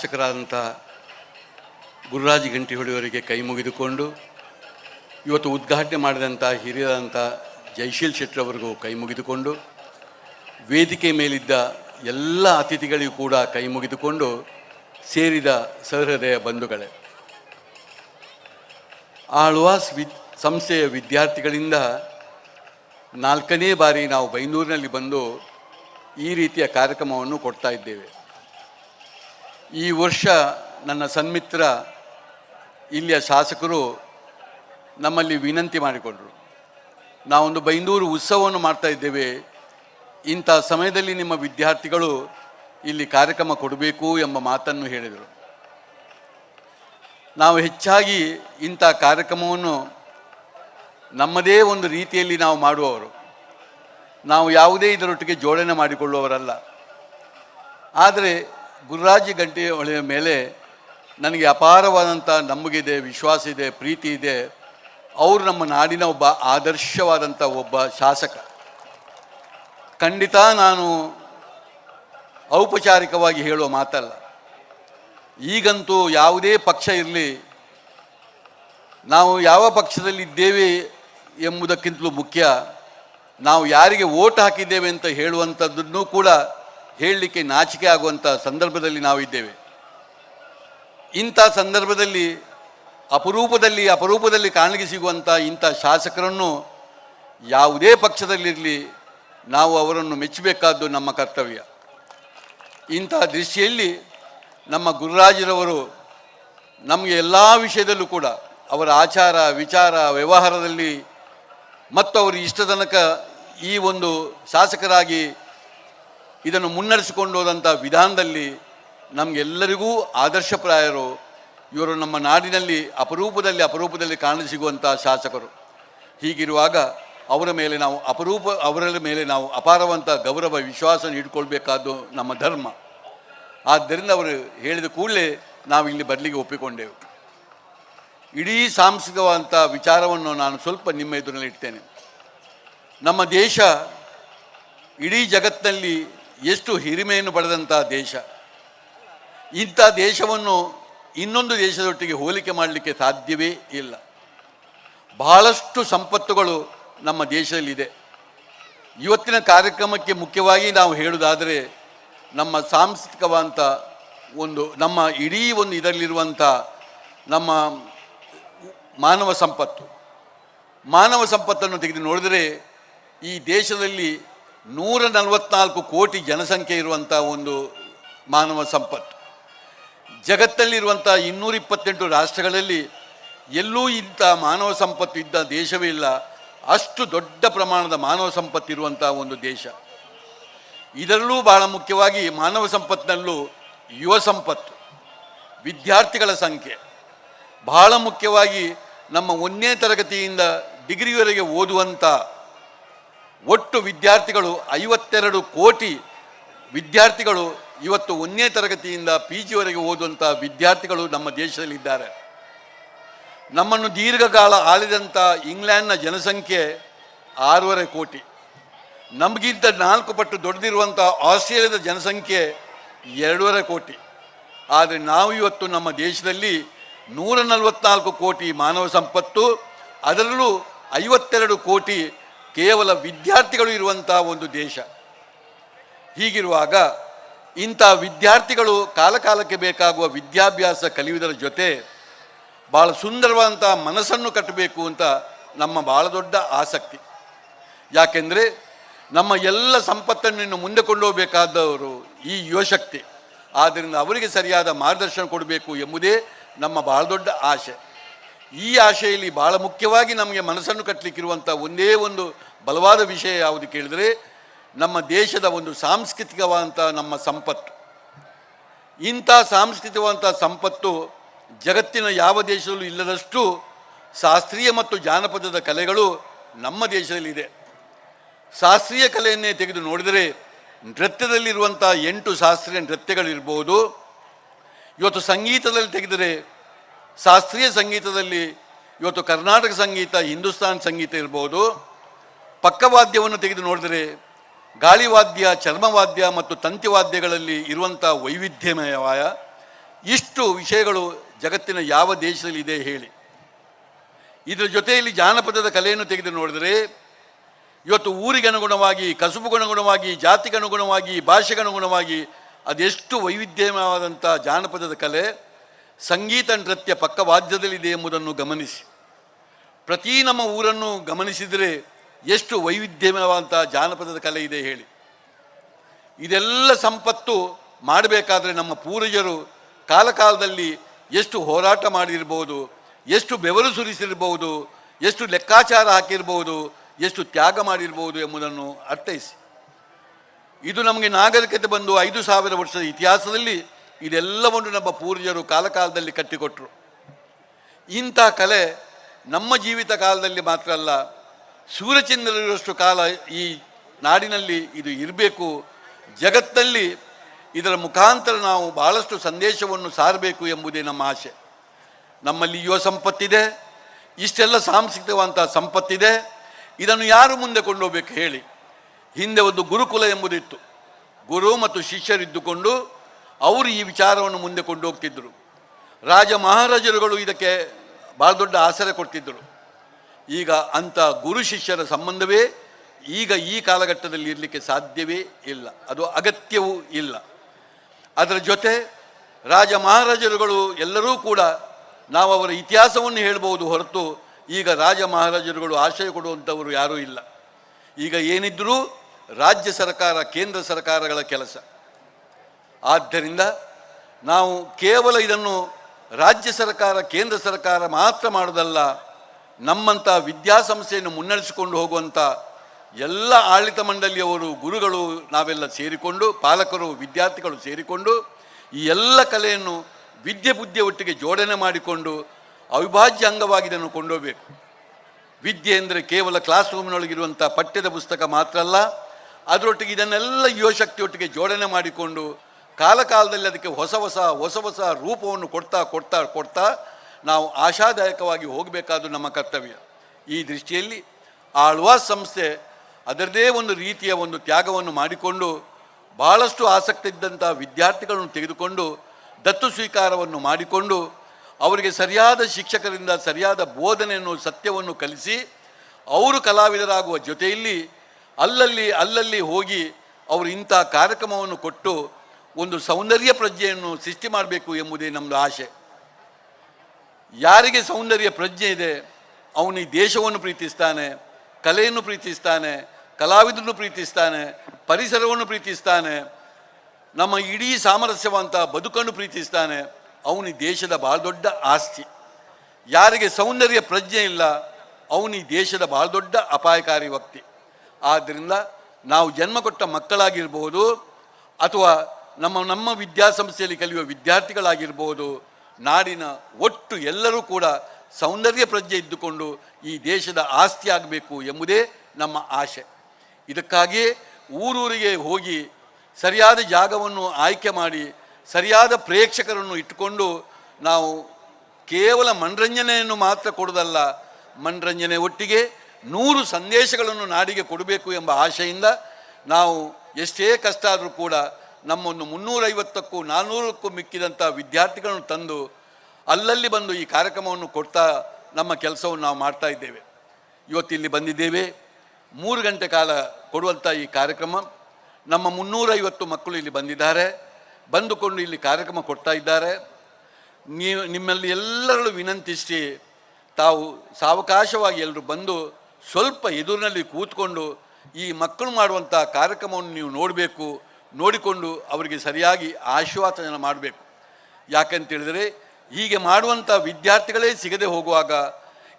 ಶಾಸಕರಾದಂಥ ಗುರುರಾಜ್ ಗಂಟಿಹೊಳಿಯವರಿಗೆ ಕೈ ಮುಗಿದುಕೊಂಡು ಇವತ್ತು ಉದ್ಘಾಟನೆ ಮಾಡಿದಂಥ ಹಿರಿಯರಾದಂಥ ಜೈಶೀಲ್ ಶೆಟ್ಟರವರಿಗೂ ಕೈ ಮುಗಿದುಕೊಂಡು ವೇದಿಕೆ ಮೇಲಿದ್ದ ಎಲ್ಲ ಅತಿಥಿಗಳಿಗೂ ಕೂಡ ಕೈ ಮುಗಿದುಕೊಂಡು ಸೇರಿದ ಸಹೃದಯ ಬಂಧುಗಳೇ. ಆಳ್ವಾಸ್ ವಿ ಸಂಸ್ಥೆಯ ವಿದ್ಯಾರ್ಥಿಗಳಿಂದ ನಾಲ್ಕನೇ ಬಾರಿ ನಾವು ಬೈಂದೂರಿನಲ್ಲಿ ಬಂದು ಈ ರೀತಿಯ ಕಾರ್ಯಕ್ರಮವನ್ನು ಕೊಡ್ತಾ ಇದ್ದೇವೆ. ಈ ವರ್ಷ ನನ್ನ ಸನ್ಮಿತ್ರ ಇಲ್ಲಿಯ ಶಾಸಕರು ನಮ್ಮಲ್ಲಿ ವಿನಂತಿ ಮಾಡಿಕೊಂಡರು. ನಾವೊಂದು ಬೈಂದೂರು ಉತ್ಸವವನ್ನು ಮಾಡ್ತಾ ಇದ್ದೇವೆ. ಇಂಥ ಸಮಯದಲ್ಲಿ ನಿಮ್ಮ ವಿದ್ಯಾರ್ಥಿಗಳು ಇಲ್ಲಿ ಕಾರ್ಯಕ್ರಮ ಕೊಡಬೇಕು ಎಂಬ ಮಾತನ್ನು ಹೇಳಿದರು. ನಾವು ಹೆಚ್ಚಾಗಿ ಇಂಥ ಕಾರ್ಯಕ್ರಮವನ್ನು ನಮ್ಮದೇ ಒಂದು ರೀತಿಯಲ್ಲಿ ನಾವು ಮಾಡುವವರು. ನಾವು ಯಾವುದೇ ಇದರೊಟ್ಟಿಗೆ ಜೋಡಣೆ ಮಾಡಿಕೊಳ್ಳುವವರಲ್ಲ. ಆದರೆ ಗುರುರಾಜ ಗಂಟೆಯ ಹೊಳೆಯ ಮೇಲೆ ನನಗೆ ಅಪಾರವಾದಂಥ ನಂಬಿಕೆ ವಿಶ್ವಾಸ ಇದೆ ಪ್ರೀತಿ ಇದೆ ಅವರು ನಮ್ಮ ನಾಡಿನ ಒಬ್ಬ ಆದರ್ಶವಾದಂಥ ಒಬ್ಬ ಶಾಸಕ. ಖಂಡಿತ ನಾನು ಔಪಚಾರಿಕವಾಗಿ ಹೇಳುವ ಮಾತಲ್ಲ. ಈಗಂತೂ ಯಾವುದೇ ಪಕ್ಷ ಇರಲಿ, ನಾವು ಯಾವ ಪಕ್ಷದಲ್ಲಿದ್ದೇವೆ ಎಂಬುದಕ್ಕಿಂತಲೂ ಮುಖ್ಯ. ನಾವು ಯಾರಿಗೆ ಓಟ್ ಹಾಕಿದ್ದೇವೆ ಅಂತ ಹೇಳುವಂಥದ್ದನ್ನು ಕೂಡ ಹೇಳಲಿಕ್ಕೆ ನಾಚಿಕೆ ಆಗುವಂಥ ಸಂದರ್ಭದಲ್ಲಿ ನಾವಿದ್ದೇವೆ. ಇಂಥ ಸಂದರ್ಭದಲ್ಲಿ ಅಪರೂಪದಲ್ಲಿ ಅಪರೂಪದಲ್ಲಿ ಕಾಣಲಿಕ್ಕೆ ಸಿಗುವಂಥ ಇಂಥ ಶಾಸಕರನ್ನು ಯಾವುದೇ ಪಕ್ಷದಲ್ಲಿರಲಿ ನಾವು ಅವರನ್ನು ಮೆಚ್ಚಬೇಕಾದ್ದು ನಮ್ಮ ಕರ್ತವ್ಯ. ಇಂಥ ದೃಷ್ಟಿಯಲ್ಲಿ ನಮ್ಮ ಗುರುರಾಜರವರು ನಮಗೆ ಎಲ್ಲ ವಿಷಯದಲ್ಲೂ ಕೂಡ ಅವರ ಆಚಾರ, ವಿಚಾರ, ವ್ಯವಹಾರದಲ್ಲಿ ಮತ್ತು ಅವರು ಇಷ್ಟ ತನಕ ಈ ಒಂದು ಶಾಸಕರಾಗಿ ಇದನ್ನು ಮುನ್ನಡೆಸಿಕೊಂಡು ಹೋದಂಥ ವಿಧಾನದಲ್ಲಿ ನಮಗೆಲ್ಲರಿಗೂ ಆದರ್ಶಪ್ರಾಯರು ಇವರು ನಮ್ಮ ನಾಡಿನಲ್ಲಿ ಅಪರೂಪದಲ್ಲಿ ಅಪರೂಪದಲ್ಲಿ ಕಾಣಸಿಗುವಂಥ ಶಾಸಕರು. ಹೀಗಿರುವಾಗ ಅವರ ಮೇಲೆ ನಾವು ಅಪರೂಪ, ಅವರ ಮೇಲೆ ನಾವು ಅಪಾರವಂಥ ಗೌರವ, ವಿಶ್ವಾಸ ಇಟ್ಕೊಳ್ಬೇಕಾದ್ದು ನಮ್ಮ ಧರ್ಮ. ಆದ್ದರಿಂದ ಅವರು ಹೇಳಿದ ಕೂಡಲೇ ನಾವು ಇಲ್ಲಿ ಬದಲಿಗೆ ಒಪ್ಪಿಕೊಂಡೆವು. ಇಡೀ ಸಾಂಸ್ಕೃತಿಕವಾದಂಥ ವಿಚಾರವನ್ನು ನಾನು ಸ್ವಲ್ಪ ನಿಮ್ಮ ಎದುರಿನಲ್ಲಿ ಇಡ್ತೇನೆ. ನಮ್ಮ ದೇಶ ಇಡೀ ಜಗತ್ತಿನಲ್ಲಿ ಎಷ್ಟು ಹಿರಿಮೆಯನ್ನು ಪಡೆದಂಥ ದೇಶ. ಇಂಥ ದೇಶವನ್ನು ಇನ್ನೊಂದು ದೇಶದೊಟ್ಟಿಗೆ ಹೋಲಿಕೆ ಮಾಡಲಿಕ್ಕೆ ಸಾಧ್ಯವೇ ಇಲ್ಲ. ಬಹಳಷ್ಟು ಸಂಪತ್ತುಗಳು ನಮ್ಮ ದೇಶದಲ್ಲಿದೆ. ಇವತ್ತಿನ ಕಾರ್ಯಕ್ರಮಕ್ಕೆ ಮುಖ್ಯವಾಗಿ ನಾವು ಹೇಳುವುದಾದರೆ, ನಮ್ಮ ಸಾಂಸ್ಕೃತಿಕವಾದಂಥ ಒಂದು, ನಮ್ಮ ಇಡೀ ಒಂದು ಇದರಲ್ಲಿರುವಂಥ ನಮ್ಮ ಮಾನವ ಸಂಪತ್ತು. ಮಾನವ ಸಂಪತ್ತನ್ನು ತೆಗೆದು ನೋಡಿದರೆ ಈ ದೇಶದಲ್ಲಿ ನೂರ ನಲವತ್ನಾಲ್ಕು ಕೋಟಿ ಜನಸಂಖ್ಯೆ ಇರುವಂಥ ಒಂದು ಮಾನವ ಸಂಪತ್ತು. ಜಗತ್ತಲ್ಲಿರುವಂಥ ಇನ್ನೂರ ಇಪ್ಪತ್ತೆಂಟು ರಾಷ್ಟ್ರಗಳಲ್ಲಿ ಎಲ್ಲೂ ಇಂಥ ಮಾನವ ಸಂಪತ್ತು ಇದ್ದ ದೇಶವೇ ಇಲ್ಲ. ಅಷ್ಟು ದೊಡ್ಡ ಪ್ರಮಾಣದ ಮಾನವ ಸಂಪತ್ತು ಇರುವಂಥ ಒಂದು ದೇಶ. ಇದರಲ್ಲೂ ಬಹಳ ಮುಖ್ಯವಾಗಿ ಮಾನವ ಸಂಪತ್ತಿನಲ್ಲೂ ಯುವ ಸಂಪತ್ತು, ವಿದ್ಯಾರ್ಥಿಗಳ ಸಂಖ್ಯೆ. ಬಹಳ ಮುಖ್ಯವಾಗಿ ನಮ್ಮ ಒಂದನೇ ತರಗತಿಯಿಂದ ಡಿಗ್ರಿವರೆಗೆ ಓದುವಂಥ ಒಟ್ಟು ವಿದ್ಯಾರ್ಥಿಗಳು ಐವತ್ತೆರಡು ಕೋಟಿ ವಿದ್ಯಾರ್ಥಿಗಳು ಇವತ್ತು ಒಂದನೇ ತರಗತಿಯಿಂದ ಪಿ ಜಿವರೆಗೆ ಓದುವಂಥ ವಿದ್ಯಾರ್ಥಿಗಳು ನಮ್ಮ ದೇಶದಲ್ಲಿದ್ದಾರೆ. ನಮ್ಮನ್ನು ದೀರ್ಘಕಾಲ ಆಳಿದಂಥ ಇಂಗ್ಲೆಂಡ್ನ ಜನಸಂಖ್ಯೆ ಆರೂವರೆ ಕೋಟಿ. ನಮಗಿಂತ ನಾಲ್ಕು ಪಟ್ಟು ದೊಡ್ಡದಿರುವಂಥ ಆಸ್ಟ್ರೇಲಿಯಾದ ಜನಸಂಖ್ಯೆ ಎರಡೂವರೆ ಕೋಟಿ. ಆದರೆ ನಾವು ಇವತ್ತು ನಮ್ಮ ದೇಶದಲ್ಲಿ ನೂರ ನಲವತ್ನಾಲ್ಕು ಕೋಟಿ ಮಾನವ ಸಂಪತ್ತು, ಅದರಲ್ಲೂ ಐವತ್ತೆರಡು ಕೋಟಿ ಕೇವಲ ವಿದ್ಯಾರ್ಥಿಗಳು ಇರುವಂಥ ಒಂದು ದೇಶ. ಹೀಗಿರುವಾಗ ಇಂಥ ವಿದ್ಯಾರ್ಥಿಗಳು ಕಾಲಕಾಲಕ್ಕೆ ಬೇಕಾಗುವ ವಿದ್ಯಾಭ್ಯಾಸ ಕಲಿಯುವುದರ ಜೊತೆ ಭಾಳ ಸುಂದರವಾದಂಥ ಮನಸ್ಸನ್ನು ಕಟ್ಟಬೇಕು ಅಂತ ನಮ್ಮ ಭಾಳ ದೊಡ್ಡ ಆಸಕ್ತಿ. ಯಾಕೆಂದರೆ ನಮ್ಮ ಎಲ್ಲ ಸಂಪತ್ತನ್ನು ಇನ್ನು ಮುಂದೆ ಕೊಂಡೋಗಬೇಕಾದವರು ಈ ಯುವಶಕ್ತಿ. ಆದ್ದರಿಂದ ಅವರಿಗೆ ಸರಿಯಾದ ಮಾರ್ಗದರ್ಶನ ಕೊಡಬೇಕು ಎಂಬುದೇ ನಮ್ಮ ಭಾಳ ದೊಡ್ಡ ಆಶೆ ಈ ಆಶೆಯಲ್ಲಿ ಭಾಳ ಮುಖ್ಯವಾಗಿ ನಮಗೆ ಮನಸ್ಸನ್ನು ಕಟ್ಟಲಿಕ್ಕಿರುವಂಥ ಒಂದೇ ಒಂದು ಬಲವಾದ ವಿಷಯ ಯಾವುದು ಕೇಳಿದರೆ ನಮ್ಮ ದೇಶದ ಒಂದು ಸಾಂಸ್ಕೃತಿಕವಾದಂಥ ನಮ್ಮ ಸಂಪತ್ತು. ಇಂಥ ಸಾಂಸ್ಕೃತಿಕವಾದಂಥ ಸಂಪತ್ತು ಜಗತ್ತಿನ ಯಾವ ದೇಶದಲ್ಲೂ ಇಲ್ಲದಷ್ಟು ಶಾಸ್ತ್ರೀಯ ಮತ್ತು ಜಾನಪದದ ಕಲೆಗಳು ನಮ್ಮ ದೇಶದಲ್ಲಿದೆ. ಶಾಸ್ತ್ರೀಯ ಕಲೆಯನ್ನೇ ತೆಗೆದು ನೋಡಿದರೆ ನೃತ್ಯದಲ್ಲಿರುವಂಥ ಎಂಟು ಶಾಸ್ತ್ರೀಯ ನೃತ್ಯಗಳಿರ್ಬೋದು. ಇವತ್ತು ಸಂಗೀತದಲ್ಲಿ ತೆಗೆದರೆ ಶಾಸ್ತ್ರೀಯ ಸಂಗೀತದಲ್ಲಿ ಇವತ್ತು ಕರ್ನಾಟಕ ಸಂಗೀತ, ಹಿಂದೂಸ್ತಾನ್ ಸಂಗೀತ ಇರ್ಬೋದು. ಪಕ್ಕವಾದ್ಯವನ್ನು ತೆಗೆದು ನೋಡಿದರೆ ಗಾಳಿವಾದ್ಯ, ಚರ್ಮವಾದ್ಯ ಮತ್ತು ತಂತಿವಾದ್ಯಗಳಲ್ಲಿ ಇರುವಂಥ ವೈವಿಧ್ಯಮಯವಾಯ ಇಷ್ಟು ವಿಷಯಗಳು ಜಗತ್ತಿನ ಯಾವ ದೇಶದಲ್ಲಿ ಇದೆ ಹೇಳಿ. ಇದರ ಜೊತೆಯಲ್ಲಿ ಜಾನಪದದ ಕಲೆಯನ್ನು ತೆಗೆದು ನೋಡಿದರೆ ಇವತ್ತು ಊರಿಗೆ ಅನುಗುಣವಾಗಿ ಜಾತಿಗನುಗುಣವಾಗಿ ಭಾಷೆಗನುಗುಣವಾಗಿ ಅದೆಷ್ಟು ವೈವಿಧ್ಯಮಯವಾದಂಥ ಜಾನಪದದ ಕಲೆ. ಸಂಗೀತ ನೃತ್ಯ ಪಕ್ಕವಾದ್ಯದಲ್ಲಿದೆ ಎಂಬುದನ್ನು ಗಮನಿಸಿ. ಪ್ರತಿ ನಮ್ಮ ಊರನ್ನು ಗಮನಿಸಿದರೆ ಎಷ್ಟು ವೈವಿಧ್ಯಮಯವಾದಂಥ ಜಾನಪದದ ಕಲೆ ಇದೆ ಹೇಳಿ. ಇದೆಲ್ಲ ಸಂಪತ್ತು ಮಾಡಬೇಕಾದ್ರೆ ನಮ್ಮ ಪೂರ್ವಜರು ಕಾಲಕಾಲದಲ್ಲಿ ಎಷ್ಟು ಹೋರಾಟ ಮಾಡಿರ್ಬೋದು, ಎಷ್ಟು ಬೆವರು ಸುರಿಸಿರ್ಬೋದು, ಎಷ್ಟು ಲೆಕ್ಕಾಚಾರ ಹಾಕಿರ್ಬೋದು, ಎಷ್ಟು ತ್ಯಾಗ ಮಾಡಿರ್ಬೋದು ಎಂಬುದನ್ನು ಅರ್ಥೈಸಿ. ಇದು ನಮಗೆ ನಾಗರಿಕತೆ ಬಂದು ಐದು ಸಾವಿರ ವರ್ಷದ ಇತಿಹಾಸದಲ್ಲಿ ಇದೆಲ್ಲವನ್ನು ನಮ್ಮ ಪೂರ್ವಜರು ಕಾಲಕಾಲದಲ್ಲಿ ಕಟ್ಟಿಕೊಟ್ರು. ಇಂಥ ಕಲೆ ನಮ್ಮ ಜೀವಿತ ಕಾಲದಲ್ಲಿ ಮಾತ್ರ ಅಲ್ಲ, ಸೂರ್ಯಚಂದ್ರರಷ್ಟು ಕಾಲ ಈ ನಾಡಿನಲ್ಲಿ ಇದು ಇರಬೇಕು. ಜಗತ್ತಲ್ಲಿ ಇದರ ಮುಖಾಂತರ ನಾವು ಬಹಳಷ್ಟು ಸಂದೇಶವನ್ನು ಸಾರಬೇಕು ಎಂಬುದೇ ನಮ್ಮ ಆಸೆ. ನಮ್ಮಲ್ಲಿ ಯುವ ಸಂಪತ್ತಿದೆ, ಇಷ್ಟೆಲ್ಲ ಸಾಂಸ್ಕೃತಿಕವಂಥ ಸಂಪತ್ತಿದೆ, ಇದನ್ನು ಯಾರು ಮುಂದೆ ಕೊಂಡೋಗ್ಬೇಕು ಹೇಳಿ. ಹಿಂದೆ ಒಂದು ಗುರುಕುಲ ಎಂಬುದಿತ್ತು. ಗುರು ಮತ್ತು ಶಿಷ್ಯರಿದ್ದುಕೊಂಡು ಅವರು ಈ ವಿಚಾರವನ್ನು ಮುಂದೆ ಕೊಂಡೋಗ್ತಿದ್ದರು ರಾಜ ಮಹಾರಾಜರುಗಳು ಇದಕ್ಕೆ ಭಾಳ ದೊಡ್ಡ ಆಸರೆ ಕೊಡ್ತಿದ್ದರು ಈಗ ಅಂಥ ಗುರು ಶಿಷ್ಯರ ಸಂಬಂಧವೇ ಈಗ ಈ ಕಾಲಘಟ್ಟದಲ್ಲಿ ಇರಲಿಕ್ಕೆ ಸಾಧ್ಯವೇ ಇಲ್ಲ. ಅದು ಅಗತ್ಯವೂ ಇಲ್ಲ. ಅದರ ಜೊತೆ ರಾಜ ಮಹಾರಾಜರುಗಳು ಎಲ್ಲರೂ ಕೂಡ ನಾವು ಅವರ ಇತಿಹಾಸವನ್ನು ಹೇಳ್ಬೋದು ಹೊರತು ಈಗ ರಾಜ ಮಹಾರಾಜರುಗಳು ಆಶಯ ಕೊಡುವಂಥವರು ಯಾರೂ ಇಲ್ಲ. ಈಗ ಏನಿದ್ದರೂ ರಾಜ್ಯ ಸರ್ಕಾರ, ಕೇಂದ್ರ ಸರ್ಕಾರಗಳ ಕೆಲಸ. ಆದ್ದರಿಂದ ನಾವು ಕೇವಲ ಇದನ್ನು ರಾಜ್ಯ ಸರ್ಕಾರ, ಕೇಂದ್ರ ಸರ್ಕಾರ ಮಾತ್ರ ಮಾಡೋದಲ್ಲ ನಮ್ಮಂಥ ವಿದ್ಯಾಸಂಸ್ಥೆಯನ್ನು ಮುನ್ನಡೆಸಿಕೊಂಡು ಹೋಗುವಂಥ ಎಲ್ಲ ಆಡಳಿತ ಮಂಡಳಿಯವರು, ಗುರುಗಳು ನಾವೆಲ್ಲ ಸೇರಿಕೊಂಡು, ಪಾಲಕರು, ವಿದ್ಯಾರ್ಥಿಗಳು ಸೇರಿಕೊಂಡು ಈ ಎಲ್ಲ ಕಲೆಯನ್ನು ವಿದ್ಯೆ ಬುದ್ಧಿಯ ಒಟ್ಟಿಗೆ ಜೋಡಣೆ ಮಾಡಿಕೊಂಡು ಅವಿಭಾಜ್ಯ ಅಂಗವಾಗಿ ಇದನ್ನು ಕೊಂಡೋಗಬೇಕು ವಿದ್ಯೆ ಅಂದರೆ ಕೇವಲ ಕ್ಲಾಸ್ ರೂಮ್ನೊಳಗಿರುವಂಥ ಪಠ್ಯದ ಪುಸ್ತಕ ಮಾತ್ರ ಅಲ್ಲ, ಅದರೊಟ್ಟಿಗೆ ಇದನ್ನೆಲ್ಲ ಯುವಶಕ್ತಿಯೊಟ್ಟಿಗೆ ಜೋಡಣೆ ಮಾಡಿಕೊಂಡು ಕಾಲಕಾಲದಲ್ಲಿ ಅದಕ್ಕೆ ಹೊಸ ಹೊಸ ಹೊಸ ಹೊಸ ರೂಪವನ್ನು ಕೊಡ್ತಾ ಕೊಡ್ತಾ ಕೊಡ್ತಾ ನಾವು ಆಶಾದಾಯಕವಾಗಿ ಹೋಗಬೇಕಾದ್ದು ನಮ್ಮ ಕರ್ತವ್ಯ. ಈ ದೃಷ್ಟಿಯಲ್ಲಿ ಆಳ್ವಾಸ್ ಸಂಸ್ಥೆ ಅದರದೇ ಒಂದು ರೀತಿಯ ಒಂದು ತ್ಯಾಗವನ್ನು ಮಾಡಿಕೊಂಡು ಬಹಳಷ್ಟು ಆಸಕ್ತಿ ಇದ್ದಂಥ ವಿದ್ಯಾರ್ಥಿಗಳನ್ನು ತೆಗೆದುಕೊಂಡು ದತ್ತು ಸ್ವೀಕಾರವನ್ನು ಮಾಡಿಕೊಂಡು ಅವರಿಗೆ ಸರಿಯಾದ ಶಿಕ್ಷಕರಿಂದ ಸರಿಯಾದ ಬೋಧನೆಯನ್ನು, ಸತ್ಯವನ್ನು ಕಲಿಸಿ ಅವರು ಕಲಾವಿದರಾಗುವ ಜೊತೆಯಲ್ಲಿ ಅಲ್ಲಲ್ಲಿ ಅಲ್ಲಲ್ಲಿ ಹೋಗಿ ಅವರು ಇಂಥ ಕಾರ್ಯಕ್ರಮವನ್ನು ಕೊಟ್ಟು ಒಂದು ಸೌಂದರ್ಯ ಪ್ರಜ್ಞೆಯನ್ನು ಸೃಷ್ಟಿ ಮಾಡಬೇಕು ಎಂಬುದೇ ನಮ್ಮದು ಆಶೆ. ಯಾರಿಗೆ ಸೌಂದರ್ಯ ಪ್ರಜ್ಞೆ ಇದೆ, ಅವನು ದೇಶವನ್ನು ಪ್ರೀತಿಸ್ತಾನೆ, ಕಲೆಯನ್ನು ಪ್ರೀತಿಸ್ತಾನೆ, ಕಲಾವಿದರನ್ನು ಪ್ರೀತಿಸ್ತಾನೆ, ಪರಿಸರವನ್ನು ಪ್ರೀತಿಸ್ತಾನೆ, ನಮ್ಮ ಇಡೀ ಸಾಮರಸ್ಯವಂತ ಬದುಕನ್ನು ಪ್ರೀತಿಸ್ತಾನೆ, ಅವನು ದೇಶದ ಭಾಳ ದೊಡ್ಡ ಆಸ್ತಿ. ಯಾರಿಗೆ ಸೌಂದರ್ಯ ಪ್ರಜ್ಞೆ ಇಲ್ಲ, ಅವನು ದೇಶದ ಭಾಳ ದೊಡ್ಡ ಅಪಾಯಕಾರಿ ವ್ಯಕ್ತಿ. ಆದ್ದರಿಂದ ನಾವು ಜನ್ಮ ಕೊಟ್ಟ ಮಕ್ಕಳಾಗಿರ್ಬೋದು ಅಥವಾ ನಮ್ಮ ನಮ್ಮ ವಿದ್ಯಾಸಂಸ್ಥೆಯಲ್ಲಿ ಕಲಿಯುವ ವಿದ್ಯಾರ್ಥಿಗಳಾಗಿರ್ಬೋದು, ನಾಡಿನ ಒಟ್ಟು ಎಲ್ಲರೂ ಕೂಡ ಸೌಂದರ್ಯ ಪ್ರಜ್ಞೆ ಇದ್ದುಕೊಂಡು ಈ ದೇಶದ ಆಸ್ತಿ ಆಗಬೇಕು ಎಂಬುದೇ ನಮ್ಮ ಆಶೆ. ಇದಕ್ಕಾಗಿಯೇ ಊರೂರಿಗೆ ಹೋಗಿ ಸರಿಯಾದ ಜಾಗವನ್ನು ಆಯ್ಕೆ ಮಾಡಿ, ಸರಿಯಾದ ಪ್ರೇಕ್ಷಕರನ್ನು ಇಟ್ಟುಕೊಂಡು ನಾವು ಕೇವಲ ಮನರಂಜನೆಯನ್ನು ಮಾತ್ರ ಕೊಡೋದಲ್ಲ ಮನರಂಜನೆ ಒಟ್ಟಿಗೆ ನೂರು ಸಂದೇಶಗಳನ್ನು ನಾಡಿಗೆ ಕೊಡಬೇಕು ಎಂಬ ಆಶೆಯಿಂದ ನಾವು ಎಷ್ಟೇ ಕಷ್ಟ ಆದರೂ ಕೂಡ ನಮ್ಮೊಂದು ಮುನ್ನೂರೈವತ್ತಕ್ಕೂ ನಾನ್ನೂರಕ್ಕೂ ಮಿಕ್ಕಿದಂಥ ವಿದ್ಯಾರ್ಥಿಗಳನ್ನು ತಂದು ಅಲ್ಲಲ್ಲಿ ಬಂದು ಈ ಕಾರ್ಯಕ್ರಮವನ್ನು ಕೊಡ್ತಾ ನಮ್ಮ ಕೆಲಸವನ್ನು ನಾವು ಮಾಡ್ತಾ ಇದ್ದೇವೆ. ಇವತ್ತು ಇಲ್ಲಿ ಬಂದಿದ್ದೇವೆ. ಮೂರು ಗಂಟೆ ಕಾಲ ಕೊಡುವಂಥ ಈ ಕಾರ್ಯಕ್ರಮ. ನಮ್ಮ ಮುನ್ನೂರೈವತ್ತು ಮಕ್ಕಳು ಇಲ್ಲಿ ಬಂದಿದ್ದಾರೆ. ಬಂದುಕೊಂಡು ಇಲ್ಲಿ ಕಾರ್ಯಕ್ರಮ ಕೊಡ್ತಾ ಇದ್ದಾರೆ. ನೀವು ನಿಮ್ಮಲ್ಲಿ ಎಲ್ಲರಲ್ಲೂ ವಿನಂತಿಸಿ ತಾವು ಸಾವಕಾಶವಾಗಿ ಎಲ್ಲರೂ ಬಂದು ಸ್ವಲ್ಪ ಎದುರಿನಲ್ಲಿ ಕೂತ್ಕೊಂಡು ಈ ಮಕ್ಕಳು ಮಾಡುವಂಥ ಕಾರ್ಯಕ್ರಮವನ್ನು ನೀವು ನೋಡಬೇಕು. ನೋಡಿಕೊಂಡು ಅವರಿಗೆ ಸರಿಯಾಗಿ ಆಶ್ವಾಸನ ಮಾಡಬೇಕು. ಯಾಕಂತೇಳಿದರೆ, ಹೀಗೆ ಮಾಡುವಂಥ ವಿದ್ಯಾರ್ಥಿಗಳೇ ಸಿಗದೆ ಹೋಗುವಾಗ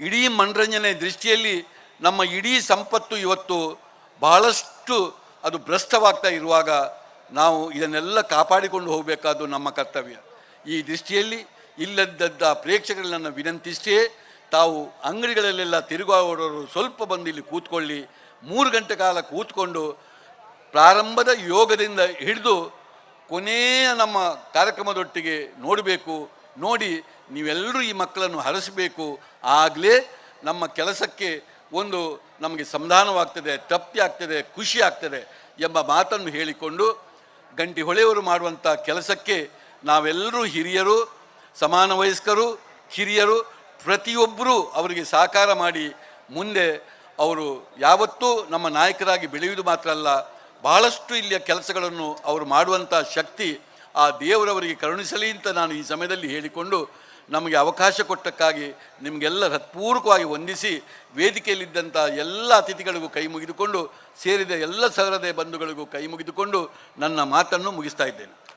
ಇಡೀ ಮನರಂಜನೆ ದೃಷ್ಟಿಯಲ್ಲಿ ನಮ್ಮ ಇಡೀ ಸಂಪತ್ತು ಇವತ್ತು ಬಹಳಷ್ಟು ಅದು ಭ್ರಷ್ಟವಾಗ್ತಾ ಇರುವಾಗ ನಾವು ಇದನ್ನೆಲ್ಲ ಕಾಪಾಡಿಕೊಂಡು ಹೋಗಬೇಕಾದ್ದು ನಮ್ಮ ಕರ್ತವ್ಯ. ಈ ದೃಷ್ಟಿಯಲ್ಲಿ ಇಲ್ಲದ್ದದ್ದ ಪ್ರೇಕ್ಷಕರನ್ನು ವಿನಂತಿಸೇ ತಾವು ಅಂಗಡಿಗಳಲ್ಲೆಲ್ಲ ತಿರುಗಾಡೋರು ಸ್ವಲ್ಪ ಬಂದು ಇಲ್ಲಿ ಕೂತ್ಕೊಳ್ಳಿ, ಮೂರು ಗಂಟೆ ಕಾಲ ಕೂತ್ಕೊಂಡು ಪ್ರಾರಂಭದ ಯೋಗದಿಂದ ಹಿಡಿದು ಕೊನೆಯ ನಮ್ಮ ಕಾರ್ಯಕ್ರಮದೊಟ್ಟಿಗೆ ನೋಡಬೇಕು, ನೋಡಿ ನೀವೆಲ್ಲರೂ ಈ ಮಕ್ಕಳನ್ನು ಹರಸಬೇಕು. ಆಗಲೇ ನಮ್ಮ ಕೆಲಸಕ್ಕೆ ಒಂದು ನಮಗೆ ಸಂಧಾನವಾಗ್ತದೆ ತೃಪ್ತಿ ಆಗ್ತದೆ, ಖುಷಿ ಆಗ್ತದೆ ಎಂಬ ಮಾತನ್ನು ಹೇಳಿಕೊಂಡು ಗಂಟಿ ಹೊಳೆಯವರು ಮಾಡುವಂಥ ಕೆಲಸಕ್ಕೆ ನಾವೆಲ್ಲರೂ ಹಿರಿಯರು, ಸಮಾನ ವಯಸ್ಕರು, ಹಿರಿಯರು, ಪ್ರತಿಯೊಬ್ಬರೂ ಅವರಿಗೆ ಸಹಕಾರ ಮಾಡಿ ಮುಂದೆ ಅವರು ಯಾವತ್ತೂ ನಮ್ಮ ನಾಯಕರಾಗಿ ಬೆಳೆಯುವುದು ಮಾತ್ರ ಅಲ್ಲ ಬಹಳಷ್ಟು ಇಲ್ಲಿಯ ಕೆಲಸಗಳನ್ನು ಅವರು ಮಾಡುವಂಥ ಶಕ್ತಿ ಆ ದೇವರವರಿಗೆ ಕರುಣಿಸಲಿ ಅಂತ ನಾನು ಈ ಸಮಯದಲ್ಲಿ ಹೇಳಿಕೊಂಡು ನಮಗೆ ಅವಕಾಶ ಕೊಟ್ಟಕ್ಕಾಗಿ ನಿಮಗೆಲ್ಲ ಹೃತ್ಪೂರ್ವಕವಾಗಿ ವಂದಿಸಿ ವೇದಿಕೆಯಲ್ಲಿದ್ದಂಥ ಎಲ್ಲ ಅತಿಥಿಗಳಿಗೂ ಕೈ ಮುಗಿದುಕೊಂಡು ಸೇರಿದ ಎಲ್ಲ ಸಹೃದಯ ಬಂಧುಗಳಿಗೂ ಕೈ ಮುಗಿದುಕೊಂಡು ನನ್ನ ಮಾತನ್ನು ಮುಗಿಸ್ತಾ ಇದ್ದೇನೆ.